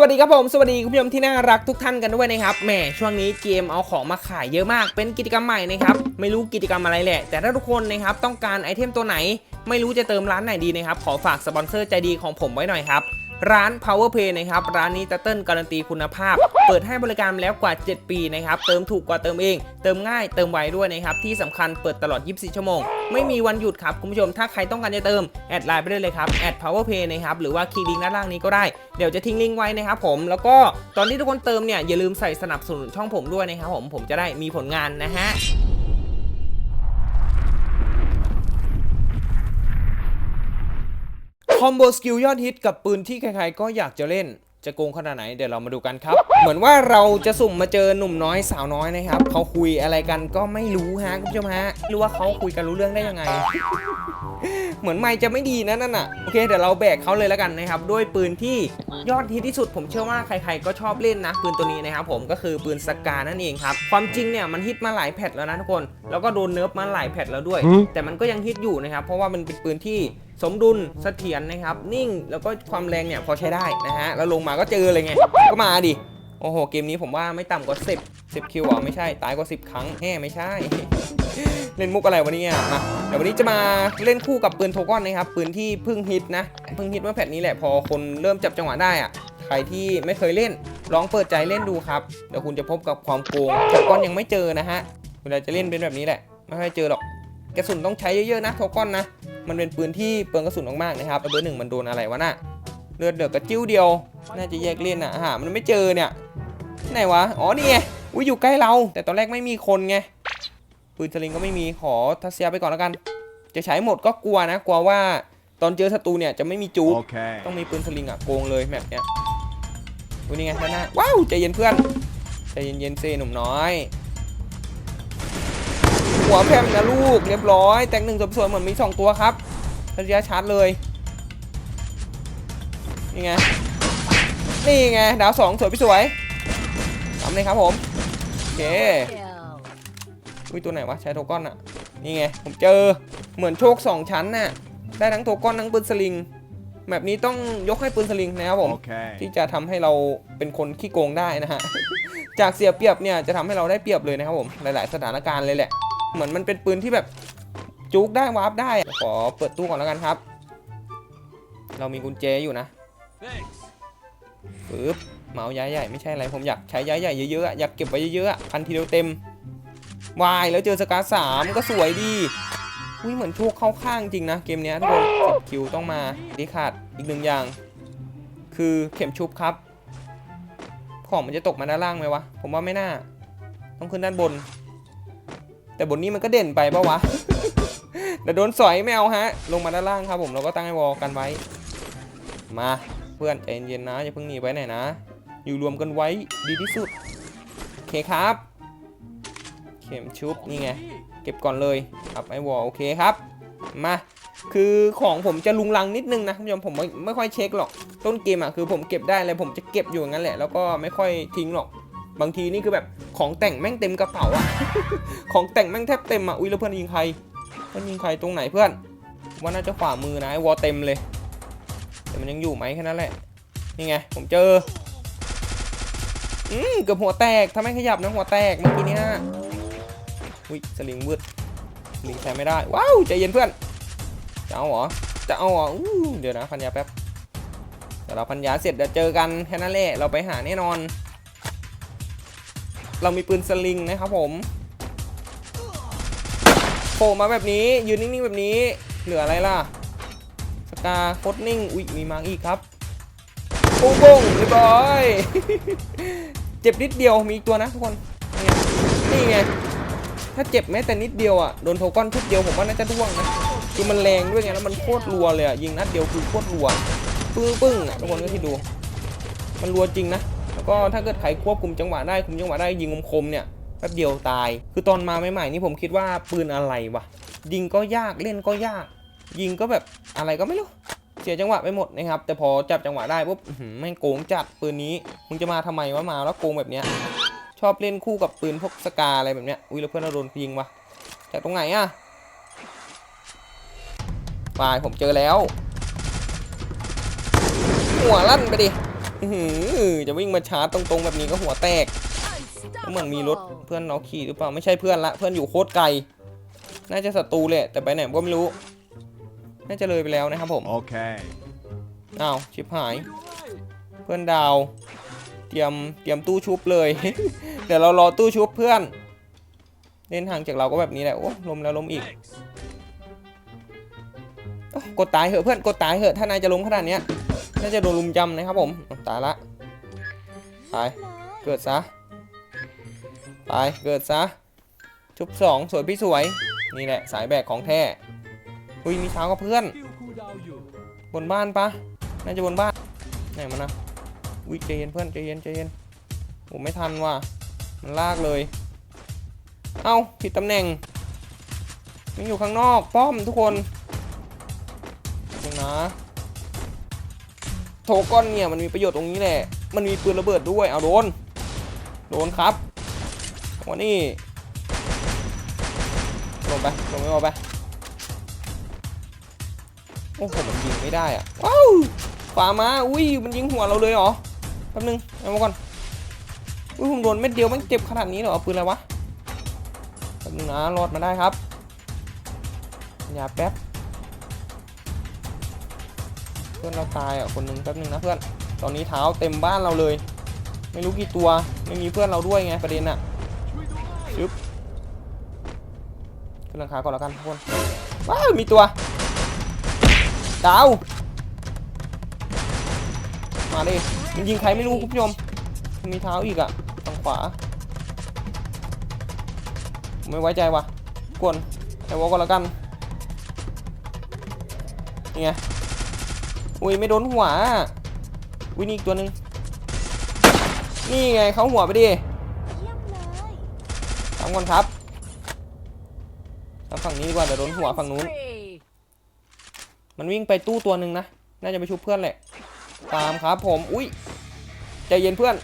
วัสดีครับผม สวัสดีคุณผู้ชมที่น่ารักทุกท่านกันด้วยนะครับแหมช่วงนี้เกมเอาของมาขายเยอะมาก เป็นกิจกรรมใหม่นะครับไม่รู้กิจกรรมอะไรแหละ แต่ถ้าทุกคนนะครับต้องการไอเทมตัวไหน ไม่รู้จะเติมร้านไหนดีนะครับขอฝากสปอนเซอร์ใจดีของผมไว้หน่อยครับ ร้าน Power Play นะครับร้านนี้จะเติ้ลการันตีคุณภาพ เปิดให้บริการแล้วกว่า 7 ปีนะครับเติมถูกกว่าเติมเอง เติมง่ายเติมไวด้วยนะครับที่สำคัญเปิดตลอด 24 ชั่วโมง ไม่มีวันหยุดครับคุณผู้ชมถ้าใครต้องการจะเติม แอดไลน์ไปได้เลยครับแอด Power Play นะครับหรือว่าคลิกลิงก์ด้านล่างนี้ก็ได้เดี๋ยวจะทิ้งลิงก์ไว้นะครับผมแล้วก็ตอนที่ทุกคนเติมเนี่ยอย่าลืมใส่สนับสนุนช่องผมด้วยนะครับผมผมจะได้มีผลงานนะฮะ คอมโบสกิลยอดฮิตกับปืนที่ใครๆก็อยากจะเล่นจะโกงขนาดไหนเดี๋ยวเรามาดูกันครับ เหมือนว่าเราจะสุ่มมาเจอหนุ่มน้อยสาวน้อยนะครับเขาคุยอะไรกันก็ไม่รู้ฮะคุณผู้ชมฮะหรือว่าเขาคุยกันรู้เรื่องได้ยังไง เหมือนไม่จะไม่ดีนะนั่นน่ะโอเคเดี๋ยวเราแบกเขาเลยแล้วกันนะครับด้วยปืนที่ยอดฮิตที่สุด ผมเชื่อว่าใครๆก็ชอบเล่นนะปืนตัวนี้นะครับผมก็คือปืนสกานั่นเองครับความจริงเนี่ยมันฮิตมาหลายแพทแล้วนะทุกคน แล้วก็โดนเนิร์ฟมาหลายแพทแล้วด้วย แต่มันก็ยังฮิตอยู่นะครับเพราะว่ามันเป็นปืนที่ สมดุลเสถียรนะครับ นิ่งแล้วก็ความแรงเนี่ยพอใช้ได้นะฮะแล้วลงมาก็เจอเลยไง ก็มาดิโอ้โห เกมนี้ผมว่าไม่ต่ำกว่า 10 10 คิวอะไม่ใช่ ตายกว่า 10 ครั้งแห่ไม่ใช่ เล่นมุกอะไรวันนี้อะมาเดี๋ยววันนี้จะมาเล่นคู่กับปืนโทก้อนนะครับ ปืนที่เพิ่งฮิตนะ เพิ่งฮิตเมื่อแพทนี้แหละ พอคนเริ่มจับจังหวะได้อะ ใครที่ไม่เคยเล่น ลองเปิดใจเล่นดูครับ เดี๋ยวคุณจะพบกับความโกงโทก้อนยังไม่เจอนะฮะ เวลาจะเล่นเป็นแบบนี้แหละ ไม่ค่อยเจอหรอก กระสุนต้องใช้เยอะๆนะโทก้อนนะ มันเป็นปืนที่เปลืองกระสุนมากๆนะครับแล้วเบอร์หนึ่งมันโดนอะไรวะน่ะเลือดเดือดกระจิ้วเดียว น่าจะแยกเล่นอะหามันไม่เจอเนี่ยไหนวะอ๋อนี่ไงอุ้ยอยู่ใกล้เรา แต่ตอนแรกไม่มีคนไงปืนสลิงก็ไม่มีขอทัศเซียไปก่อนแล้วกัน จะใช้หมดก็กลัวนะกลัวว่าตอนเจอศัตรูเนี่ยจะไม่มีจู๊ Okay. ต้องมีปืนสลิงอะโกงเลยแบบเนี้ยอุ้ยนี่ไงด้านหน้าว้าวใจเย็นเพื่อนใจเย็นๆเซหนุ่มน้อย หัวแพมนะลูกเรียบร้อย แต่งหนึ่งสวยๆเหมือนมีสองตัวครับทัศยาชาร์จเลยนี่ไงนี่ไงดาวสองสวยพี่สวยทำเลยครับผมโอเคอุ้ยตัวไหนวะใช้โทก้อนอะนี่ไงผมเจอเหมือนโชค2ชั้นน่ะได้ทั้งโทก้อนทั้งปืนสลิงแบบนี้ต้องยกให้ปืนสลิงนะครับผม Okay. ที่จะทำให้เราเป็นคนขี้โกงได้นะฮะ จากเสียเปรียบเนี่ยจะทำให้เราได้เปรียบเลยนะครับผม หลาย ๆ สถานการณ์เลยแหละ เหมือนมันเป็นปืนที่แบบจุกได้วาร์ปได้ขอเปิดตู้ก่อนแล้วกันครับ เรามีกุญแจอยู่นะปึ๊บเมาย้ายใหญ่ไม่ใช่อะไรผมอยากใช้ย้ายใหญ่เยอะๆอยากเก็บไว้เยอะๆพันทีเดียวเต็มวายแล้วเจอสกาสามก็สวยดีอุ้ยเหมือนโชคเข้าข้างจริงนะเกมนี้ทุกคนสิบคิวต้องมาดีขาดอีกหนึ่งอย่าง คือเข็มชุบครับ ของมันจะตกมาด้านล่างไหมวะ ผมว่าไม่น่า ต้องขึ้นด้านบน แต่บนนี้มันก็เด่นไปปะวะเดี๋ยวโดนสอยไม่เอาฮะ ลงมาด้านล่างครับผมเราก็ตั้งให้วอลกันไว้ มาเพื่อนใจเย็นๆนะอย่าเพิ่งหนีไปไหนนะ อยู่รวมกันไว้ดีที่สุดโอเคครับ เข็มชุบนี่ไงเก็บก่อนเลยครับไอวอลโอเคครับ มาคือของผมจะลุงลังนิดนึงนะคุณผู้ชมผมไม่ไม่ค่อยเช็คหรอก ต้นเกมอะคือผมเก็บได้เลยผมจะเก็บอยู่งั้นแหละแล้วก็ไม่ค่อยทิ้งหรอก บางทีนี่คือแบบของแต่งแม่งเต็มกระเป๋าอะของแต่งแม่งแทบเต็มอะอุ้ยแล้วเพื่อนยิงใครเพื่อนยิงใครตรงไหนเพื่อนว่าน่าจะขวามือนะวอเต็มเลย แต่มันยังอยู่ไหมแค่นั้นแหละนี่ไงผมเจออืมเกือบหัวแตกถ้าไม่ขยับนะหัวแตกเมื่อกี้เนี้ยอุ้ยสลิงวืดสลิงใช้ไม่ได้ว้าวใจเย็นเพื่อนจะเอาเหรอจะเอาเหรออเดี๋ยวนะพันยาแป๊บเดี๋ยวเราพันยาเสร็จเดี๋ยวเจอกันแค่นั้นแหละเราไปหาแน่นอน เรามีปืนสลิงนะครับผมโผล่มาแบบนี้ยืนนิ่งๆแบบนี้เหลืออะไรล่ะสกาโคตรนิ่งอุ้ยมีมังอีกครับปุ้งปุ้งเรียบร้อยเจ็บนิดเดียวมีอีกตัวนะทุกคนนี่ไงถ้าเจ็บแม้แต่นิดเดียวอะโดนโทก้อนทุกเดียวผมว่าน่าจะร่วงนะคือมันแรงด้วยไงแล้วมันโคตรรัวเลยอะยิงนัดเดียวคือโคตรรัวปึ้งปึ้งอะทุกคนก็ที่ดู มันรัวจริงนะ แล้วก็ถ้าเกิดใครควบคุมจังหวะได้คุมจังหวะได้ยิงคมๆเนี่ยแป๊บเดียวตาย คือตอนมาใหม่ๆนี่ผมคิดว่าปืนอะไรวะยิงก็ยากเล่นก็ยาก ยิงก็แบบอะไรก็ไม่รู้เสียจังหวะไปหมดนะครับ แต่พอจับจังหวะได้ปุ๊บแม่งโกงจัดปืนนี้มึงจะมาทำไมวะมาแล้วโกงแบบเนี้ยชอบเล่นคู่กับปืนพวกสกาอะไรแบบเนี้ยอุ้ยแล้วเพื่อนเราโดนยิงวะจากตรงไหนอะปลายผมเจอแล้ว หัวลั่นไปดิ จะวิ่งมาชาร์จตรงๆแบบนี้ก็หัวแตกแล้วเหมือนมีรถเพื่อนเราขี่หรือเปล่าไม่ใช่เพื่อนละเพื่อนอยู่โคตรไกล น่าจะศัตรูแหละแต่ไปไหนก็ไม่รู้ น่าจะเลยไปแล้วนะครับผม Okay. อ้าวชิบหาย เพื่อนดาว เตรียมเตรียมตู้ชุบเลยเดี๋ยวเรารอตู้ชุบเพื่อนเล่นห่างจากเราก็แบบนี้แหละโอ้ล้มแล้วล้มอีกเอ้ากดตายเหอะเพื่อนกดตายเหอะถ้านายจะล้มขนาดเนี้ย น่าจะโดนลุมจำนะครับผมตายละตายเกิดซะตายเกิดซะชุบสองสวยพี่สวยนี่แหละสายแบกของแท้อุ้ยมีเท้ากับเพื่อน บนบ้านปะน่าจะบนบ้านไหนมันนะวิใจเย็นเพื่อนใจเย็นใจเย็นผมไม่ทันว่ะมันลากเลย เอ้าผิดตำแหน่งมันอยู่ข้างนอกป้อมทุกคนเดี๋ยวนะ โถก้อนเนี่ยมันมีประโยชน์ตรงนี้แหละ มันมีปืนระเบิดด้วย เอาโดน โดนครับวันนี้ลงไป ลงไม่เอาไป โอ้โห มันยิงไม่ได้อะว้าวขวามา อุ้ย มันยิงหัวเราเลยเหรอ แป๊บนึง เอามาก่อน อุ้ยผมโดนเม็ดเดียวมันเจ็บขนาดนี้เหรอ ปืนอะไรวะ แป๊บนึงนะ รอดมาได้ครับ อย่าแป๊บ เพื่อนเราตายอะคนหนึงแป๊บนึงนะเพื่อน ตอนนี้เท้าเต็มบ้านเราเลย ไม่รู้กี่ตัว ไม่มีเพื่อนเราด้วยไงประเด็นอะชึบขึ้นหลังคาก่อนแล้วกันทุกคน ว้าว มีตัว ดาว มาดิ มันยิงใครไม่รู้คุณผู้ชม มีเท้าอีกอะทางขวา ไม่ไว้ใจว่ะ กวนไอ้วอก็แล้วกันนี่ไง อุ้ยไม่โดนหัวอะอุ้ยนี่อีกตัวหนึ่งนี่ไงเขาหัวไปดิเยี่ยมเลยทำก่อนครับทำฝั่งนี้ดีกว่าเดี๋ยวโดนหัวฝั่งนู้น มันวิ่งไปตู้ตัวหนึ่งนะ น่าจะไปชุบเพื่อนแหละ ตามครับผม อุ้ยใจเย็นเพื่อน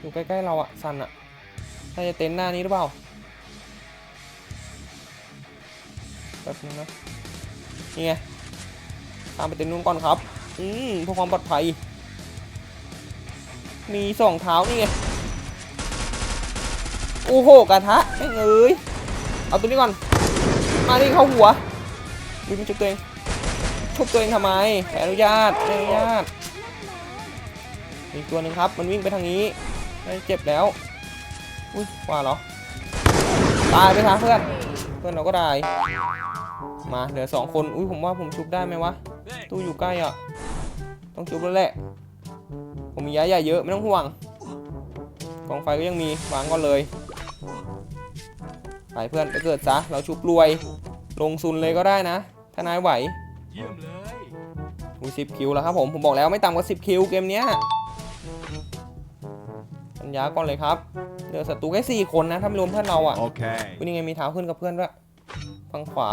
อยู่ใกล้ๆเราอะสันอะน่าจะเต็นท์หน้านี้หรือเปล่าแป๊บนึงนะ นี่ไง ตามไปเต็นท์นู้นก่อนครับ อืมเพื่อความปลอดภัย มีสองเท้านี่ไงโอ้โหกระทะแม่งเอ้ยเอาตัวนี้ก่อน มาดิเข้าหัววิ่งมาชุบตัวเองชุบตัวเองทำไมแออนุญาตอนุญาตมีอีกตัวหนึ่งครับ มันวิ่งไปทางนี้ไม่เจ็บแล้วอุ้ยว่าเหรอตายไปทางเพื่อน เพื่อนเราก็ได้มาเหลือสองคนอุ้ยผมว่าผมชุบได้ไหมวะ ตู้อยู่ใกล้อะ ต้องชุบแล้วแหละ ผมมีย้ายใหญ่เยอะไม่ต้องห่วง กองไฟก็ยังมีวางก่อนเลย ไปเพื่อนไปเกิดซะ เราชุบรวย ลงซุนเลยก็ได้นะ ถ้านายไหว เยี่ยมเลยอุ้ยสิบคิวแล้วครับผม ผมบอกแล้วไม่ต่ำกว่าสิบคิวเกมเนี้ยปัญญาก่อนเลยครับเหลือศัตรูแค่สี่คนนะ ถ้าไม่รวมเพื่อนเราอะ Okay. วันนี้ไงมีเท้าขึ้นกับเพื่อนด้วย ฝั่งขวา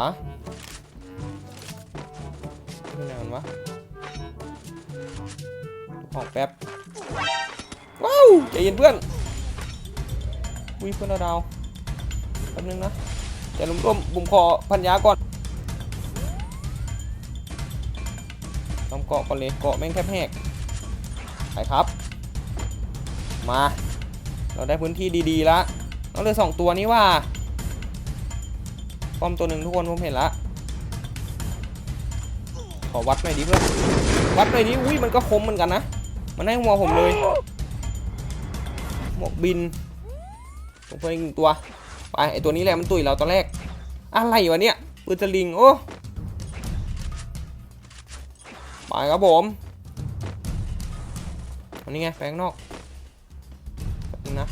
ที่ไหนมันวะของแป๊บ ว้าวใจเย็นเพื่อนวิเพื่อนเราดาวแป๊บนึงนะอย่ลุ่มร่วมบุ่มคอพันยาก่อนทำเกาะก่อนเลยเกาะแม่งแทบแหกไปครับ มา เราได้พื้นที่ดีๆแล้วเราเลือสองตัวนี้ว่าป้อมตัวหนึ่งทุกคนผมเห็นละ อวัดหน่อยดิเพื่อน วัดหน่อยดิ อุ้ยมันก็คมเหมือนกันนะ มันให้หัวผมเลย หมวกบินตรงเพื่อนอีกหนึ่งตัว ไปไอตัวนี้แหละมันตุยเราตอนแรก อะไรวะเนี่ยปืนสลิง โอ้ ไปครับผมอันนี้ไงแปลงนอกแป๊บนึงนะ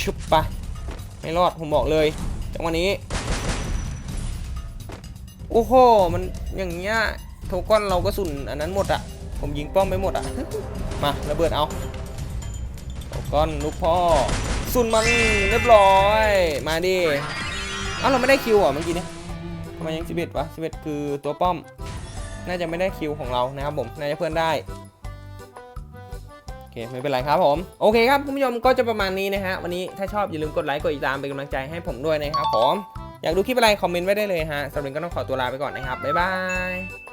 ชุบไป ไม่รอดผมบอกเลยจังหวะนี้ โอ้โห มันอย่างเงี้ยโทก้อนเราก็สุนอันนั้นหมดอะผมยิงป้อมไปหมดอะมาระเบิดเอาโทก้อนลูกพ่อ สุนมันเรียบร้อย มาดิอ้าเราไม่ได้คิวเหรอเมื่อกี้เนี้ทำไมยังสิบเอ็ดวะสิบเอ็ดคือตัวป้อม น่าจะไม่ได้คิวของเรานะครับผม น่าจะเพื่อนได้โอเคไม่เป็นไรครับผม โอเคครับคุณผู้ชมก็จะประมาณนี้นะฮะวันนี้ถ้าชอบอย่าลืมกดไลค์กดติดตามเป็นกำลังใจให้ผมด้วยนะครับผม อยากดูคลิปอะไรคอมเมนต์ไว้ได้เลยฮะสำหรับวันนี้ก็ต้องขอตัวลาไปก่อนนะครับบ๊ายบาย